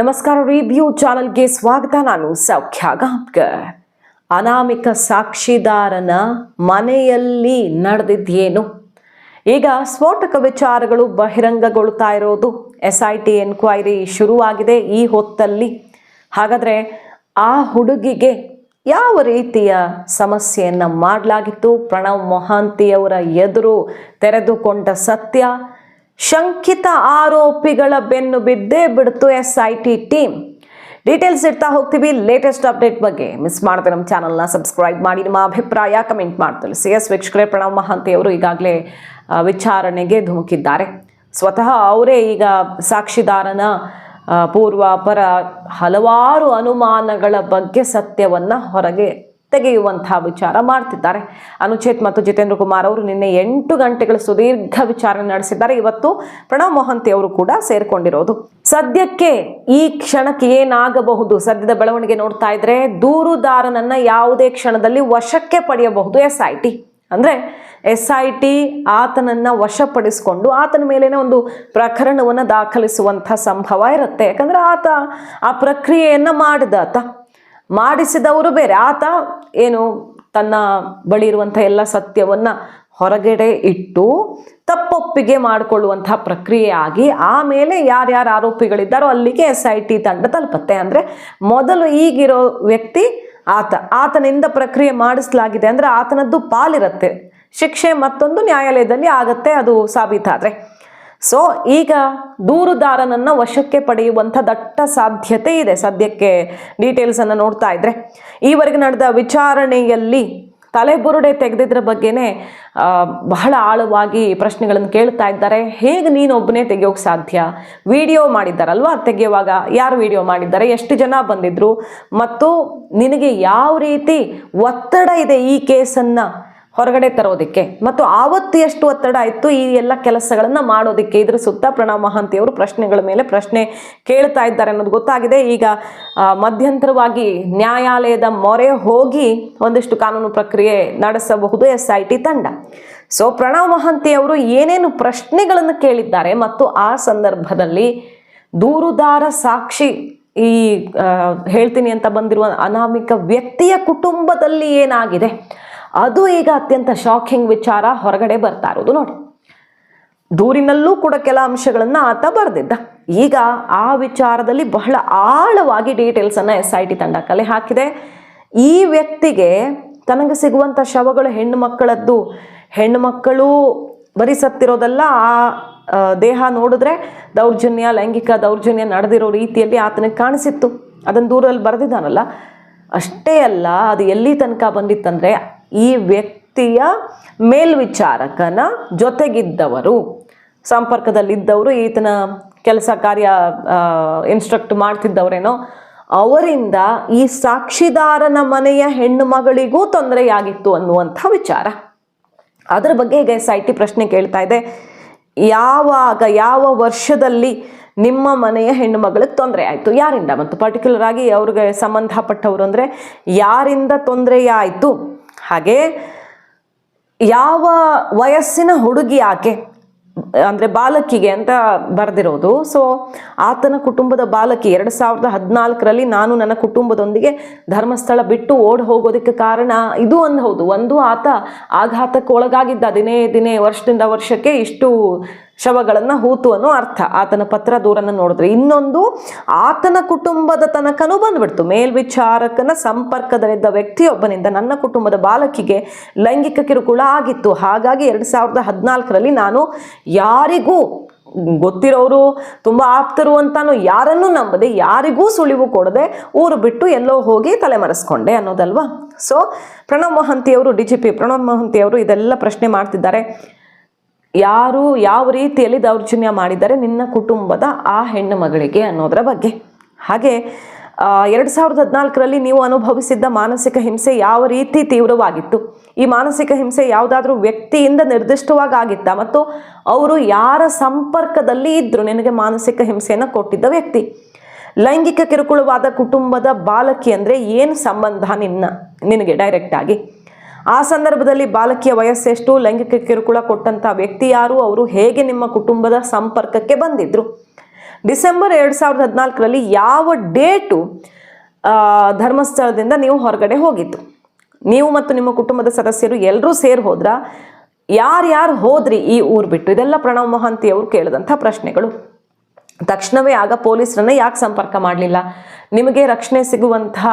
ನಮಸ್ಕಾರ ರಿವ್ಯೂ ಚಾನಲ್ಗೆ ಸ್ವಾಗತ. ನಾನು ಸೌಖ್ಯ ಗಾಂಬ್ಕರ್ ಅನಾಮಿಕ ಸಾಕ್ಷಿದಾರನ ಮನೆಯಲ್ಲಿ ನಡೆದಿದ್ದೇನು? ಈಗ ಸ್ಫೋಟಕ ವಿಚಾರಗಳು ಬಹಿರಂಗಗೊಳ್ತಾ ಇರೋದು. ಎಸ್ ಐ ಟಿ ಎನ್ಕ್ವೈರಿ ಶುರುವಾಗಿದೆ ಈ ಹೊತ್ತಲ್ಲಿ. ಹಾಗಾದರೆ ಆ ಹುಡುಗಿಗೆ ಯಾವ ರೀತಿಯ ಸಮಸ್ಯೆಯನ್ನು ಮಾಡಲಾಗಿತ್ತು? ಪ್ರಣವ್ ಮೊಹಾಂತಿಯವರ ಎದುರು ತೆರೆದುಕೊಂಡ ಸತ್ಯ ಶಂಕಿತ ಆರೋಪಿಗಳ ಬೆನ್ನು ಬಿದ್ದೇ ಬಿಡ್ತು S I T team. Details ಇಡ್ತಾ ಹೋಗ್ತೀವಿ ಲೇಟೆಸ್ಟ್ ಅಪ್ಡೇಟ್ ಬಗ್ಗೆ. ಮಿಸ್ ಮಾಡದೆ ನಮ್ಮ ಚಾನಲ್ನ ಸಬ್ಸ್ಕ್ರೈಬ್ ಮಾಡಿ, ನಿಮ್ಮ ಅಭಿಪ್ರಾಯ ಕಮೆಂಟ್ ಮಾಡಿ ಸಿ ಎಸ್ ವೀಕ್ಷಕರೇ, ಪ್ರಣವ್ ಮಹಾಂತಿಯವರು ಈಗಾಗಲೇ ವಿಚಾರಣೆಗೆ ಧುಮುಕಿದ್ದಾರೆ. ಸ್ವತಃ ಅವರೇ ಈಗ ಸಾಕ್ಷಿದಾರನ ಪೂರ್ವಾಪರ ಹಲವಾರು ಅನುಮಾನಗಳ ಬಗ್ಗೆ ಸತ್ಯವನ್ನ ಹೊರಗೆ ತೆಗೆಯುವಂತಹ ವಿಚಾರ ಮಾಡ್ತಿದ್ದಾರೆ. ಅನುಚೇತ್ ಮತ್ತು ಜಿತೇಂದ್ರ ಕುಮಾರ್ ಅವರು ನಿನ್ನೆ ಎಂಟು ಗಂಟೆಗಳ ಸುದೀರ್ಘ ವಿಚಾರಣೆ ನಡೆಸಿದ್ದಾರೆ. ಇವತ್ತು ಪ್ರಣವ್ ಮೊಹಂತಿ ಅವರು ಕೂಡ ಸೇರ್ಕೊಂಡಿರೋದು. ಸದ್ಯಕ್ಕೆ ಈ ಕ್ಷಣಕ್ಕೆ ಏನಾಗಬಹುದು? ಸದ್ಯದ ಬೆಳವಣಿಗೆ ನೋಡ್ತಾ ಇದ್ರೆ ದೂರುದಾರನನ್ನ ಯಾವುದೇ ಕ್ಷಣದಲ್ಲಿ ವಶಕ್ಕೆ ಪಡೆಯಬಹುದು ಎಸ್ ಐ ಟಿ ಅಂದ್ರೆ ಎಸ್ ಐ ಟಿ ಆತನನ್ನ ವಶಪಡಿಸಿಕೊಂಡು ಆತನ ಮೇಲೇನೆ ಒಂದು ಪ್ರಕರಣವನ್ನು ದಾಖಲಿಸುವಂಥ ಸಂಭವ ಇರುತ್ತೆ. ಯಾಕಂದ್ರೆ ಆತ ಆ ಪ್ರಕ್ರಿಯೆಯನ್ನ ಮಾಡಿದ ಆತ. ಮಾಡಿಸಿದವರು ಬೇರೆ. ಆತ ಏನು ತನ್ನ ಬಳಿ ಇರುವಂಥ ಎಲ್ಲ ಸತ್ಯವನ್ನ ಹೊರಗಡೆ ಇಟ್ಟು ತಪ್ಪೊಪ್ಪಿಗೆ ಮಾಡಿಕೊಳ್ಳುವಂತಹ ಪ್ರಕ್ರಿಯೆ ಆಗಿ ಆಮೇಲೆ ಯಾರ್ಯಾರು ಆರೋಪಿಗಳಿದ್ದಾರೋ ಅಲ್ಲಿಗೆ ಎಸ್ ಐ ಟಿ ತಂಡ ತಲುಪತ್ತೆ. ಅಂದರೆ ಮೊದಲು ಈಗಿರೋ ವ್ಯಕ್ತಿ ಆತ. ಆತನಿಂದ ಪ್ರಕ್ರಿಯೆ ಮಾಡಿಸಲಾಗಿದೆ ಅಂದರೆ ಆತನದ್ದು ಪಾಲಿರುತ್ತೆ. ಶಿಕ್ಷೆ ಮತ್ತೊಂದು ನ್ಯಾಯಾಲಯದಲ್ಲಿ ಆಗತ್ತೆ, ಅದು ಸಾಬೀತಾದರೆ. ಸೊ ಈಗ ದೂರುದಾರನನ್ನ ವಶಕ್ಕೆ ಪಡೆಯುವಂಥ ದಟ್ಟ ಸಾಧ್ಯತೆ ಇದೆ ಸದ್ಯಕ್ಕೆ ಡೀಟೇಲ್ಸ್ ಅನ್ನು ನೋಡ್ತಾ ಇದ್ರೆ. ಈವರೆಗೆ ನಡೆದ ವಿಚಾರಣೆಯಲ್ಲಿ ತಲೆಬುರುಡೆ ತೆಗೆದಿದ್ರ ಬಗ್ಗೆನೇ ಬಹಳ ಆಳವಾಗಿ ಪ್ರಶ್ನೆಗಳನ್ನು ಕೇಳ್ತಾ ಇದ್ದಾರೆ. ಹೇಗೆ ನೀನೊಬ್ಬನೇ ತೆಗೆಯೋಕೆ ಸಾಧ್ಯ? ವಿಡಿಯೋ ಮಾಡಿದ್ದಾರಲ್ವಾ? ತೆಗೆಯುವಾಗ ಯಾರು ವಿಡಿಯೋ ಮಾಡಿದ್ದಾರೆ? ಎಷ್ಟು ಜನ ಬಂದಿದ್ರು? ಮತ್ತು ನಿನಗೆ ಯಾವ ರೀತಿ ಒತ್ತಡ ಇದೆ ಈ ಕೇಸನ್ನು ಹೊರಗಡೆ ತರೋದಕ್ಕೆ. ಮತ್ತು ಆವತ್ತು ಎಷ್ಟು ಒತ್ತಡ ಇತ್ತು, ಈ ಎಲ್ಲ ಕೆಲಸಗಳನ್ನ ಮಾಡೋದಕ್ಕೆ. ಇದ್ರ ಸುತ್ತ ಪ್ರಣವ್ ಮಹಾಂತಿ ಅವರು ಪ್ರಶ್ನೆಗಳ ಮೇಲೆ ಪ್ರಶ್ನೆ ಕೇಳ್ತಾ ಇದ್ದಾರೆ ಅನ್ನೋದು ಗೊತ್ತಾಗಿದೆ. ಈಗ ಮಧ್ಯಂತರವಾಗಿ ನ್ಯಾಯಾಲಯದ ಮೊರೆ ಹೋಗಿ ಒಂದಿಷ್ಟು ಕಾನೂನು ಪ್ರಕ್ರಿಯೆ ನಡೆಸಬಹುದು ಎಸ್ ತಂಡ. ಸೊ ಪ್ರಣವ್ ಮಹಾಂತಿ ಅವರು ಏನೇನು ಪ್ರಶ್ನೆಗಳನ್ನು ಕೇಳಿದ್ದಾರೆ ಮತ್ತು ಆ ಸಂದರ್ಭದಲ್ಲಿ ದೂರುದಾರ ಸಾಕ್ಷಿ ಈ ಹೇಳ್ತೀನಿ ಅಂತ ಬಂದಿರುವ ಅನಾಮಿಕ ವ್ಯಕ್ತಿಯ ಕುಟುಂಬದಲ್ಲಿ ಏನಾಗಿದೆ? ಅದು ಈಗ ಅತ್ಯಂತ ಶಾಕಿಂಗ್ ವಿಚಾರ ಹೊರಗಡೆ ಬರ್ತಾ ಇರೋದು ನೋಡಿ. ದೂರಿನಲ್ಲೂ ಕೂಡ ಕೆಲ ಅಂಶಗಳನ್ನು ಆತ ಬರೆದಿದ್ದ. ಈಗ ಆ ವಿಚಾರದಲ್ಲಿ ಬಹಳ ಆಳವಾಗಿ ಡೀಟೇಲ್ಸನ್ನು ಎಸ್ ಐ ಟಿ ತಂಡ ಕಲೆ ಹಾಕಿದೆ. ಈ ವ್ಯಕ್ತಿಗೆ ತನಗೆ ಸಿಗುವಂಥ ಶವಗಳು ಹೆಣ್ಣು ಮಕ್ಕಳದ್ದು. ಹೆಣ್ಣು ಮಕ್ಕಳು ಬರೀ ಸತ್ತಿರೋದಲ್ಲ ಆ ಆ, ದೇಹ ನೋಡಿದ್ರೆ ದೌರ್ಜನ್ಯ ಲೈಂಗಿಕ ದೌರ್ಜನ್ಯ ನಡೆದಿರೋ ರೀತಿಯಲ್ಲಿ ಆತನಿಗೆ ಕಾಣಿಸಿತ್ತು. ಅದನ್ನು ದೂರದಲ್ಲಿ ಬರೆದಿದ್ದಾನಲ್ಲ. ಅಷ್ಟೇ ಅಲ್ಲ ಅದು ಎಲ್ಲಿ ತನಕ ಬಂದಿತ್ತಂದ್ರೆ ಈ ವ್ಯಕ್ತಿಯ ಮೇಲ್ವಿಚಾರಕನ ಜೊತೆಗಿದ್ದವರು. ಸಂಪರ್ಕದಲ್ಲಿದ್ದವರು, ಈತನ ಕೆಲಸ ಕಾರ್ಯ ಇನ್ಸ್ಟ್ರಕ್ಟ್ ಮಾಡ್ತಿದ್ದವರೇನೋ, ಅವರಿಂದ ಈ ಸಾಕ್ಷಿದಾರನ ಮನೆಯ ಹೆಣ್ಣು ಮಗಳಿಗೂ ತೊಂದರೆಯಾಗಿತ್ತು ಅನ್ನುವಂಥ ವಿಚಾರ. ಅದರ ಬಗ್ಗೆ ಈಗ ಎಸ್ ಐ ಟಿ ಪ್ರಶ್ನೆ ಕೇಳ್ತಾ ಇದೆ. ಯಾವಾಗ, ಯಾವ ವರ್ಷದಲ್ಲಿ ನಿಮ್ಮ ಮನೆಯ ಹೆಣ್ಣು ಮಗಳಿಗೆ ತೊಂದರೆ ಆಯಿತು? ಯಾರಿಂದ? ಮತ್ತು ಪರ್ಟಿಕ್ಯುಲರ್ ಆಗಿ ಅವ್ರಿಗೆ ಸಂಬಂಧಪಟ್ಟವರು ಅಂದರೆ ಯಾರಿಂದ ತೊಂದರೆಯಾಯಿತು ಹಾಗೆ ಯಾವ ವಯಸ್ಸಿನ ಹುಡುಗಿ ಆಕೆ, ಅಂದರೆ ಬಾಲಕಿಗೆ ಅಂತ ಬರೆದಿರೋದು. ಸೊ ಆತನ ಕುಟುಂಬದ ಬಾಲಕಿ ಎರಡು ಸಾವಿರದ ಹದಿನಾಲ್ಕರಲ್ಲಿ ನಾನು ನನ್ನ ಕುಟುಂಬದೊಂದಿಗೆ ಧರ್ಮಸ್ಥಳ ಬಿಟ್ಟು ಓಡ್ ಹೋಗೋದಕ್ಕೆ ಕಾರಣ ಇದು ಒಂದು ಹೌದು ಒಂದು ಆತ ಆಘಾತಕ್ಕೆ ಒಳಗಾಗಿದ್ದ ದಿನೇ ದಿನೇ ವರ್ಷದಿಂದ ವರ್ಷಕ್ಕೆ ಇಷ್ಟು ಶವಗಳನ್ನು ಹೂತು ಅನ್ನೋ ಅರ್ಥ. ಆತನ ಪತ್ರ ದೂರನ್ನು ನೋಡಿದ್ರೆ ಇನ್ನೊಂದು ಆತನ ಕುಟುಂಬದ ತನಕನೂ ಬಂದ್ಬಿಡ್ತು. ಮೇಲ್ವಿಚಾರಕನ ಸಂಪರ್ಕದಲ್ಲಿದ್ದ ವ್ಯಕ್ತಿಯೊಬ್ಬನಿಂದ ನನ್ನ ಕುಟುಂಬದ ಬಾಲಕಿಗೆ ಲೈಂಗಿಕ ಕಿರುಕುಳ ಆಗಿತ್ತು. ಹಾಗಾಗಿ ಎರಡು ಸಾವಿರದ ಹದಿನಾಲ್ಕರಲ್ಲಿ ನಾನು ಯಾರಿಗೂ ಗೊತ್ತಿರೋರು, ತುಂಬ ಆಪ್ತರು ಅಂತಾನು ಯಾರನ್ನು ನಂಬದೆ, ಯಾರಿಗೂ ಸುಳಿವು ಕೊಡದೆ ಊರು ಬಿಟ್ಟು ಎಲ್ಲೋ ಹೋಗಿ ತಲೆಮರೆಸ್ಕೊಂಡೆ ಅನ್ನೋದಲ್ವಾ? ಸೊ ಪ್ರಣವ್ ಮೊಹಂತಿಯವರು, ಡಿ ಜಿ ಪಿ ಪ್ರಣವ್ ಮೊಹಂತಿಯವರು ಇದೆಲ್ಲ ಪ್ರಶ್ನೆ ಮಾಡ್ತಿದ್ದಾರೆ. ಯಾರು ಯಾವ ರೀತಿಯಲ್ಲಿ ದೌರ್ಜನ್ಯ ಮಾಡಿದ್ದಾರೆ ನಿನ್ನ ಕುಟುಂಬದ ಆ ಹೆಣ್ಣು ಮಗಳಿಗೆ ಅನ್ನೋದರ ಬಗ್ಗೆ. ಹಾಗೆ ಎರಡು ಸಾವಿರದ ಹದಿನಾಲ್ಕರಲ್ಲಿ ನೀವು ಅನುಭವಿಸಿದ್ದ ಮಾನಸಿಕ ಹಿಂಸೆ ಯಾವ ರೀತಿ ತೀವ್ರವಾಗಿತ್ತು? ಈ ಮಾನಸಿಕ ಹಿಂಸೆ ಯಾವುದಾದ್ರೂ ವ್ಯಕ್ತಿಯಿಂದ ನಿರ್ದಿಷ್ಟವಾಗಿ ಆಗಿತ್ತಾ ಮತ್ತು ಅವರು ಯಾರ ಸಂಪರ್ಕದಲ್ಲಿ ಇದ್ರು ನಿನಗೆ ಮಾನಸಿಕ ಹಿಂಸೆಯನ್ನು ಕೊಟ್ಟಿದ್ದ ವ್ಯಕ್ತಿ? ಲೈಂಗಿಕ ಕಿರುಕುಳವಾದ ಕುಟುಂಬದ ಬಾಲಕಿ ಅಂದರೆ ಏನು ಸಂಬಂಧ ನಿನ್ನ, ನಿನಗೆ ಡೈರೆಕ್ಟ್ ಆಗಿ? ಆ ಸಂದರ್ಭದಲ್ಲಿ ಬಾಲಕಿಯ ವಯಸ್ಸೆಷ್ಟು ಲೈಂಗಿಕ ಕಿರುಕುಳ ಕೊಟ್ಟಂಥ ವ್ಯಕ್ತಿ ಯಾರು, ಅವರು ಹೇಗೆ ನಿಮ್ಮ ಕುಟುಂಬದ ಸಂಪರ್ಕಕ್ಕೆ ಬಂದಿದ್ರು? ಡಿಸೆಂಬರ್ ಎರಡು ಸಾವಿರದ ಹದಿನಾಲ್ಕರಲ್ಲಿ ಯಾವ ಡೇಟು ಧರ್ಮಸ್ಥಳದಿಂದ ನೀವು ಹೊರಗಡೆ ಹೋಗಿದ್ದು ನೀವು ಮತ್ತು ನಿಮ್ಮ ಕುಟುಂಬದ ಸದಸ್ಯರು ಎಲ್ಲರೂ ಸೇರಿ ಹೋದ್ರ? ಯಾರ್ಯಾರು ಹೋದ್ರಿ ಈ ಊರು ಬಿಟ್ಟು? ಇದೆಲ್ಲ ಪ್ರಣವ್ ಮಹಾಂತಿ ಅವರು ಕೇಳಿದಂಥ ಪ್ರಶ್ನೆಗಳು. ತಕ್ಷಣವೇ ಆಗ ಪೊಲೀಸರನ್ನ ಯಾಕೆ ಸಂಪರ್ಕ ಮಾಡಲಿಲ್ಲ? ನಿಮಗೆ ರಕ್ಷಣೆ ಸಿಗುವಂತಹ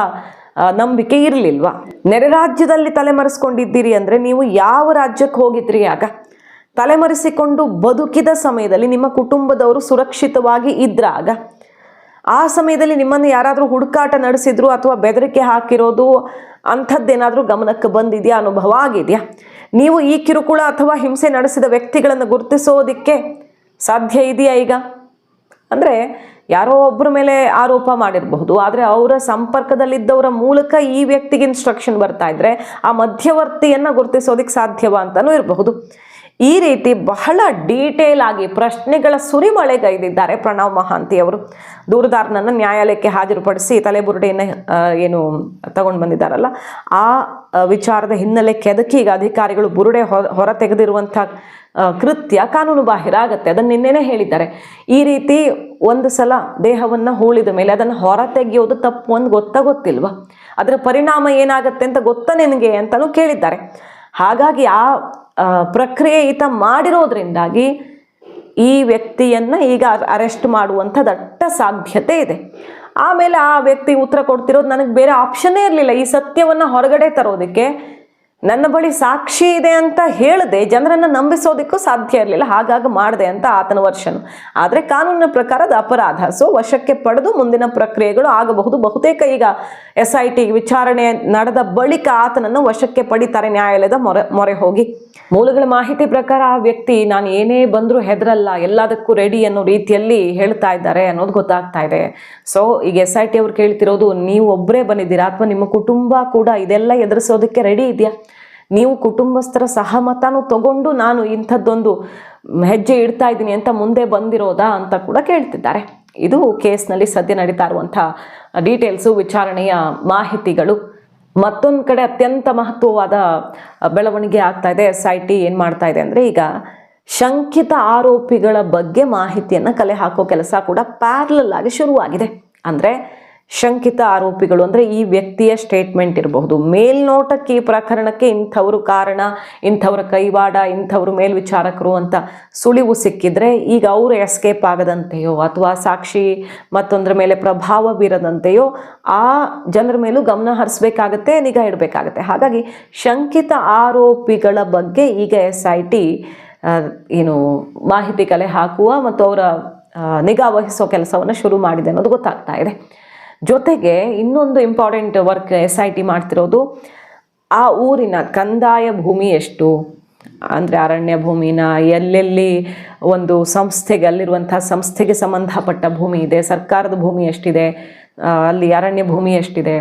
ನಂಬಿಕೆ ಇರಲಿಲ್ವಾ? ನೆರೆ ರಾಜ್ಯದಲ್ಲಿ ತಲೆಮರೆಸ್ಕೊಂಡಿದ್ದೀರಿ ಅಂದರೆ ನೀವು ಯಾವ ರಾಜ್ಯಕ್ಕೆ ಹೋಗಿದ್ರಿ ಆಗ? ತಲೆಮರೆಸಿಕೊಂಡು ಬದುಕಿದ ಸಮಯದಲ್ಲಿ ನಿಮ್ಮ ಕುಟುಂಬದವರು ಸುರಕ್ಷಿತವಾಗಿ ಇದ್ರಾಗ ಆ ಸಮಯದಲ್ಲಿ ನಿಮ್ಮನ್ನು ಯಾರಾದರೂ ಹುಡುಕಾಟ ನಡೆಸಿದ್ರು ಅಥವಾ ಬೆದರಿಕೆ ಹಾಕಿರೋದು ಅಂಥದ್ದೇನಾದರೂ ಗಮನಕ್ಕೆ ಬಂದಿದೆಯಾ? ಅನುಭವ ಆಗಿದೆಯಾ? ನೀವು ಈ ಕಿರುಕುಳ ಅಥವಾ ಹಿಂಸೆ ನಡೆಸಿದ ವ್ಯಕ್ತಿಗಳನ್ನು ಗುರುತಿಸೋದಕ್ಕೆ ಸಾಧ್ಯ ಇದೆಯಾ ಈಗ? ಅಂದರೆ ಯಾರೋ ಒಬ್ಬರ ಮೇಲೆ ಆರೋಪ ಮಾಡಿರಬಹುದು, ಆದರೆ ಅವರ ಸಂಪರ್ಕದಲ್ಲಿದ್ದವರ ಮೂಲಕ ಈ ವ್ಯಕ್ತಿಗೆ ಇನ್ಸ್ಟ್ರಕ್ಷನ್ ಬರ್ತಾ ಇದ್ರೆ ಆ ಮಧ್ಯವರ್ತಿಯನ್ನು ಗುರುತಿಸೋದಕ್ಕೆ ಸಾಧ್ಯವಾ ಅಂತಲೂ ಇರಬಹುದು. ಈ ರೀತಿ ಬಹಳ ಡೀಟೇಲ್ ಆಗಿ ಪ್ರಶ್ನೆಗಳ ಸುರಿಮಳೆಗೈದಿದ್ದಾರೆ ಪ್ರಣವ್ ಮಹಾಂತಿ ಅವರು. ದೂರುದಾರನನ್ನು ನ್ಯಾಯಾಲಯಕ್ಕೆ ಹಾಜರುಪಡಿಸಿ ತಲೆಬುರುಡೆಯನ್ನು ಏನು ತಗೊಂಡು ಬಂದಿದ್ದಾರಲ್ಲ, ಆ ವಿಚಾರದ ಹಿನ್ನೆಲೆ ಕೆದಕಿ ಈಗ ಅಧಿಕಾರಿಗಳು ಬುರುಡೆ ಹೊರ ಹೊರ ತೆಗೆದಿರುವಂಥ ಕೃತ್ಯ ಕಾನೂನು ಬಾಹಿರ ಆಗತ್ತೆ. ಅದನ್ನು ನಿನ್ನೆನೇ ಹೇಳಿದ್ದಾರೆ. ಈ ರೀತಿ ಒಂದು ಸಲ ದೇಹವನ್ನು ಹೂಳಿದ ಮೇಲೆ ಅದನ್ನು ಹೊರ ತೆಗೆಯೋದು ತಪ್ಪು ಒಂದು ಗೊತ್ತಾ ಗೊತ್ತಿಲ್ವಾ? ಅದರ ಪರಿಣಾಮ ಏನಾಗುತ್ತೆ ಅಂತ ಗೊತ್ತಾ ನಿನಗೆ ಅಂತಲೂ ಕೇಳಿದ್ದಾರೆ. ಹಾಗಾಗಿ ಆ ಪ್ರಕ್ರಿಯೆ ಈತ ಮಾಡಿರೋದ್ರಿಂದಾಗಿ ಈ ವ್ಯಕ್ತಿಯನ್ನು ಈಗ ಅರೆಸ್ಟ್ ಮಾಡುವಂಥ ದಟ್ಟ ಸಾಧ್ಯತೆ ಇದೆ. ಆಮೇಲೆ ಆ ವ್ಯಕ್ತಿ ಉತ್ತರ ಕೊಡ್ತಿರೋದು ನನಗೆ ಬೇರೆ ಆಪ್ಷನ್ನೇ ಇರಲಿಲ್ಲ. ಈ ಸತ್ಯವನ್ನು ಹೊರಗಡೆ ತರೋದಕ್ಕೆ ನನ್ನ ಬಳಿ ಸಾಕ್ಷಿ ಇದೆ ಅಂತ ಹೇಳದೆ ಜನರನ್ನು ನಂಬಿಸೋದಕ್ಕೂ ಸಾಧ್ಯ ಇರಲಿಲ್ಲ, ಹಾಗಾಗಿ ಮಾಡಿದೆ ಅಂತ ಆತನ ವರ್ಷನು. ಆದರೆ ಕಾನೂನಿನ ಪ್ರಕಾರದ ಅಪರಾಧ, ಸೊ ವಶಕ್ಕೆ ಪಡೆದು ಮುಂದಿನ ಪ್ರಕ್ರಿಯೆಗಳು ಆಗಬಹುದು. ಬಹುತೇಕ ಈಗ ಎಸ್ ಐ ಟಿ ವಿಚಾರಣೆ ನಡೆದ ಬಳಿಕ ಆತನನ್ನು ವಶಕ್ಕೆ ಪಡಿತಾರೆ ನ್ಯಾಯಾಲಯದ ಮೊರೆ ಮೊರೆ ಹೋಗಿ. ಮೂಲಗಳ ಮಾಹಿತಿ ಪ್ರಕಾರ ಆ ವ್ಯಕ್ತಿ ನಾನು ಏನೇ ಬಂದರೂ ಹೆದರಲ್ಲ, ಎಲ್ಲದಕ್ಕೂ ರೆಡಿ ಅನ್ನೋ ರೀತಿಯಲ್ಲಿ ಹೇಳ್ತಾ ಇದ್ದಾರೆ ಅನ್ನೋದು ಗೊತ್ತಾಗ್ತಾ ಇದೆ. ಸೊ ಈಗ ಎಸ್ ಐ ಟಿ ಅವ್ರು ಕೇಳ್ತಿರೋದು, ನೀವು ಒಬ್ಬರೇ ಬಂದಿದ್ದೀರಾ? ಅಥವಾ ನಿಮ್ಮ ಕುಟುಂಬ ಕೂಡ ಇದೆಲ್ಲ ಎದುರಿಸೋದಕ್ಕೆ ರೆಡಿ ಇದೆಯಾ ನೀವು ಕುಟುಂಬಸ್ಥರ ಸಹಮತನೂ ತಗೊಂಡು ನಾನು ಇಂಥದ್ದೊಂದು ಹೆಜ್ಜೆ ಇಡ್ತಾ ಇದ್ದೀನಿ ಅಂತ ಮುಂದೆ ಬಂದಿರೋದಾ ಅಂತ ಕೂಡ ಕೇಳ್ತಿದ್ದಾರೆ. ಇದು ಕೇಸ್ನಲ್ಲಿ ಸದ್ಯ ನಡೀತಾ ಇರುವಂಥ ಡೀಟೇಲ್ಸು ವಿಚಾರಣೆಯ ಮಾಹಿತಿಗಳು. ಮತ್ತೊಂದು ಕಡೆ ಅತ್ಯಂತ ಮಹತ್ವವಾದ ಬೆಳವಣಿಗೆ ಆಗ್ತಾ ಇದೆ. ಎಸ್ ಐ ಟಿ ಏನು ಮಾಡ್ತಾ ಇದೆ ಅಂದರೆ ಈಗ ಶಂಕಿತ ಆರೋಪಿಗಳ ಬಗ್ಗೆ ಮಾಹಿತಿಯನ್ನು ಕಲೆ ಹಾಕೋ ಕೆಲಸ ಕೂಡ ಪ್ಯಾರ್ಲಲ್ ಆಗಿ ಶುರುವಾಗಿದೆ. ಅಂದರೆ ಶಂಕಿತ ಆರೋಪಿಗಳು ಅಂದರೆ ಈ ವ್ಯಕ್ತಿಯ ಸ್ಟೇಟ್ಮೆಂಟ್ ಇರಬಹುದು. ಮೇಲ್ನೋಟಕ್ಕೆ ಈ ಪ್ರಕರಣಕ್ಕೆ ಇಂಥವರು ಕಾರಣ, ಇಂಥವ್ರ ಕೈವಾಡ, ಇಂಥವ್ರು ಮೇಲ್ವಿಚಾರಕರು ಅಂತ ಸುಳಿವು ಸಿಕ್ಕಿದ್ರೆ ಈಗ ಅವರು ಎಸ್ಕೇಪ್ ಆಗದಂತೆಯೋ ಅಥವಾ ಸಾಕ್ಷಿ ಮತ್ತೊಂದರ ಮೇಲೆ ಪ್ರಭಾವ ಬೀರದಂತೆಯೋ ಆ ಜನರ ಮೇಲೂ ಗಮನ ಹರಿಸ್ಬೇಕಾಗತ್ತೆ, ನಿಗಾ ಇಡಬೇಕಾಗತ್ತೆ. ಹಾಗಾಗಿ ಶಂಕಿತ ಆರೋಪಿಗಳ ಬಗ್ಗೆ ಈಗ ಎಸ್ ಐ ಟಿ ಏನು ಮಾಹಿತಿ ಕಲೆ ಹಾಕುವ ಮತ್ತು ಅವರ ನಿಗಾ ವಹಿಸೋ ಕೆಲಸವನ್ನು ಶುರು ಮಾಡಿದೆ ಅನ್ನೋದು ಗೊತ್ತಾಗ್ತಾ ಇದೆ. ಜೊತೆಗೆ ಇನ್ನೊಂದು important work S I T ಮಾಡ್ತಿರೋದು, ಆ ಊರಿನ ಕಂದಾಯ ಭೂಮಿ ಎಷ್ಟು? ಅಂದರೆ ಅರಣ್ಯ ಭೂಮಿನ ಎಲ್ಲೆಲ್ಲಿ ಒಂದು ಸಂಸ್ಥೆಗೆ, ಅಲ್ಲಿರುವಂಥ ಸಂಸ್ಥೆಗೆ ಸಂಬಂಧಪಟ್ಟ ಭೂಮಿ ಇದೆ, ಸರ್ಕಾರದ ಭೂಮಿ ಎಷ್ಟಿದೆ ಅಲ್ಲಿ ಅರಣ್ಯ ಭೂಮಿ ಎಷ್ಟಿದೆ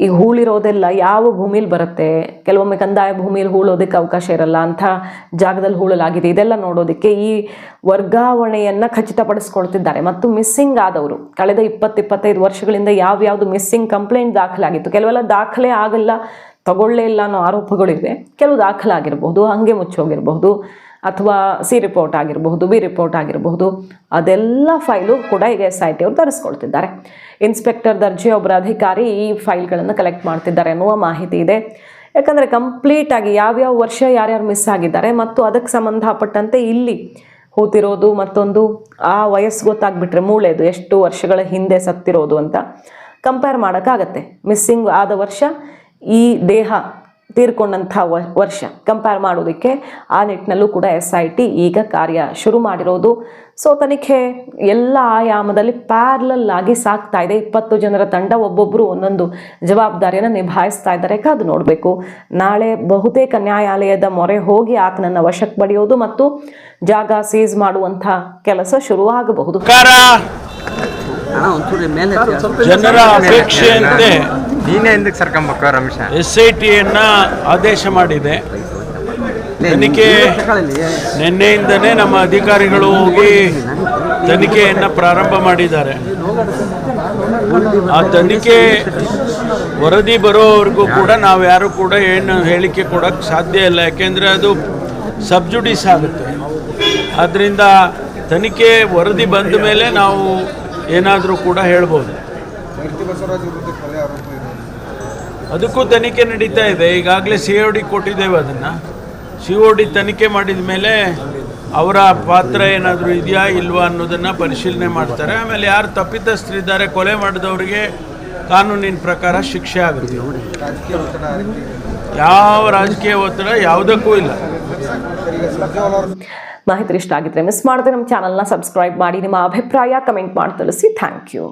ಈಗ ಹೂಳಿರೋದೆಲ್ಲ ಯಾವ ಭೂಮಿಲಿ ಬರುತ್ತೆ? ಕೆಲವೊಮ್ಮೆ ಕಂದಾಯ ಭೂಮಿಲಿ ಹೂಳೋದಕ್ಕೆ ಅವಕಾಶ ಇರಲ್ಲ. ಅಂಥ ಜಾಗದಲ್ಲಿ ಹೂಳಲಾಗಿದೆ. ಇದೆಲ್ಲ ನೋಡೋದಕ್ಕೆ ಈ ವರ್ಗಾವಣೆಯನ್ನು ಖಚಿತಪಡಿಸ್ಕೊಳ್ತಿದ್ದಾರೆ. ಮತ್ತು ಮಿಸ್ಸಿಂಗ್ ಆದವರು. ಕಳೆದ ಇಪ್ಪತ್ತು, ಇಪ್ಪತ್ತೈದು ವರ್ಷಗಳಿಂದ ಯಾವ್ಯಾವುದು ಮಿಸ್ಸಿಂಗ್ ಕಂಪ್ಲೇಂಟ್ ದಾಖಲಾಗಿತ್ತು? ಕೆಲವೆಲ್ಲ ದಾಖಲೆ ಆಗಲ್ಲ, ತಗೊಳ್ಳೇ ಇಲ್ಲ ಅನ್ನೋ ಆರೋಪಗಳಿವೆ. ಕೆಲವು ದಾಖಲಾಗಿರಬಹುದು ಹಂಗೆ ಮುಚ್ಚೋಗಿರಬಹುದು ಅಥವಾ ಸಿ ರಿಪೋರ್ಟ್ ಆಗಿರಬಹುದು, ಬಿ ರಿಪೋರ್ಟ್ ಆಗಿರಬಹುದು, ಅದೆಲ್ಲ ಫೈಲು ಕೂಡ ಈಗ ಎಸ್ ಐ ಟಿ ಅವರು ತರಿಸ್ಕೊಳ್ತಿದ್ದಾರೆ. ಇನ್ಸ್ಪೆಕ್ಟರ್ ದರ್ಜೆ ಒಬ್ಬರ ಅಧಿಕಾರಿ ಈ ಫೈಲ್ಗಳನ್ನು ಕಲೆಕ್ಟ್ ಮಾಡ್ತಿದ್ದಾರೆ ಅನ್ನುವ ಮಾಹಿತಿ ಇದೆ. ಯಾಕಂದರೆ ಕಂಪ್ಲೀಟಾಗಿ ಯಾವ್ಯಾವ ವರ್ಷ ಯಾರ್ಯಾರು ಮಿಸ್ ಆಗಿದ್ದಾರೆ ಮತ್ತು ಅದಕ್ಕೆ ಸಂಬಂಧಪಟ್ಟಂತೆ ಇಲ್ಲಿ ಹೂತಿರೋದು ಮತ್ತೊಂದು, ಆ ವಯಸ್ಸು ಗೊತ್ತಾಗ್ಬಿಟ್ರೆ ಮೂಳೆದು ಎಷ್ಟು ವರ್ಷಗಳ ಹಿಂದೆ ಸತ್ತಿರೋದು ಅಂತ ಕಂಪೇರ್ ಮಾಡೋಕ್ಕಾಗತ್ತೆ. ಮಿಸ್ಸಿಂಗ್ ಆದ ವರ್ಷ ಈ ದೇಹ ತೀರ್ಕೊಂಡಂಥ ವರ್ಷ. ಕಂಪೇರ್ ಮಾಡೋದಕ್ಕೆ ಆ ನಿಟ್ಟಿನಲ್ಲೂ ಕೂಡ ಎಸ್ ಐ ಟಿ ಈಗ ಕಾರ್ಯ ಶುರು ಮಾಡಿರೋದು. ಸೊ ತನಿಖೆ ಎಲ್ಲ ಆಯಾಮದಲ್ಲಿ ಪ್ಯಾರ್ಲಲ್ ಆಗಿ ಸಾಕ್ತಾ ಇದೆ. ಇಪ್ಪತ್ತು ಜನರ ತಂಡ ಒಬ್ಬೊಬ್ಬರು ಒಂದೊಂದು ಜವಾಬ್ದಾರಿಯನ್ನು ನಿಭಾಯಿಸ್ತಾ ಇದ್ದಾರೆ. ಅದು ನೋಡಬೇಕು. ನಾಳೆ ಬಹುತೇಕ ನ್ಯಾಯಾಲಯದ ಮೊರೆ ಹೋಗಿ ಆತನನ್ನು ವಶಕ್ಕೆ ಪಡೆಯೋದು ಮತ್ತು ಜಾಗ ಸೀಸ್ ಮಾಡುವಂಥ ಕೆಲಸ ಶುರುವಾಗಬಹುದು. ಜನರ ಅಪೇಕ್ಷೆಯಂತೆ ನೀನೇ ಹಿಂದಕ್ಕೆ ಸರ್ಕೊಂಬಕ್ಕ ರಮೇಶ? ಎಸ್ ಐ ಟಿಯನ್ನು ಆದೇಶ ಮಾಡಿದೆ ತನಿಖೆ ನಿನ್ನೆಯಿಂದನೇ ನಮ್ಮ ಅಧಿಕಾರಿಗಳು ಹೋಗಿ ತನಿಖೆಯನ್ನು ಪ್ರಾರಂಭ ಮಾಡಿದ್ದಾರೆ. ಆ ತನಿಖೆ ವರದಿ ಬರೋವರೆಗೂ ಕೂಡ ನಾವು ಯಾರು ಕೂಡ ಏನು ಹೇಳಿಕೆ ಕೊಡೋಕ್ಕೆ ಸಾಧ್ಯ ಇಲ್ಲ. ಯಾಕೆಂದರೆ ಅದು ಸಬ್ಜುಡಿಸ್ ಆಗುತ್ತೆ. ಆದ್ದರಿಂದ ತನಿಖೆ ವರದಿ ಬಂದ ಮೇಲೆ ನಾವು ಏನಾದರೂ ಕೂಡ ಹೇಳ್ಬೋದು. ಅದಕ್ಕೂ ತನಿಖೆ ನಡೀತಾ ಇದೆ. ಈಗಾಗಲೇ ಸಿ ಒ ಡಿ ಕೊಟ್ಟಿದ್ದೇವೆ ಅದನ್ನು. ಸಿ ಒ ಡಿ ತನಿಖೆ ಮಾಡಿದ ಮೇಲೆ ಅವರ ಪಾತ್ರ ಏನಾದರೂ ಇದೆಯಾ ಇಲ್ವಾ ಅನ್ನೋದನ್ನು ಪರಿಶೀಲನೆ ಮಾಡ್ತಾರೆ. ಆಮೇಲೆ ಯಾರು ತಪ್ಪಿತಸ್ಥರಿದ್ದಾರೆ, ಕೊಲೆ ಮಾಡಿದವರಿಗೆ ಕಾನೂನಿನ ಪ್ರಕಾರ ಶಿಕ್ಷೆ ಆಗುತ್ತೆ. ಯಾವ ರಾಜಕೀಯ ಒತ್ತಡ ಯಾವುದಕ್ಕೂ ಇಲ್ಲ. ಮಾಹಿತಿ ಇಷ್ಟ ಆಗಿದ್ರೆ ಮಿಸ್ ಮಾಡದೆ ನಮ್ಮ ಚಾನಲ್ನ ಸಬ್ಸ್ಕ್ರೈಬ್ ಮಾಡಿ. ನಿಮ್ಮ ಅಭಿಪ್ರಾಯ ಕಮೆಂಟ್ ಮಾಡಿ ತಿಳಿಸಿ. Thank you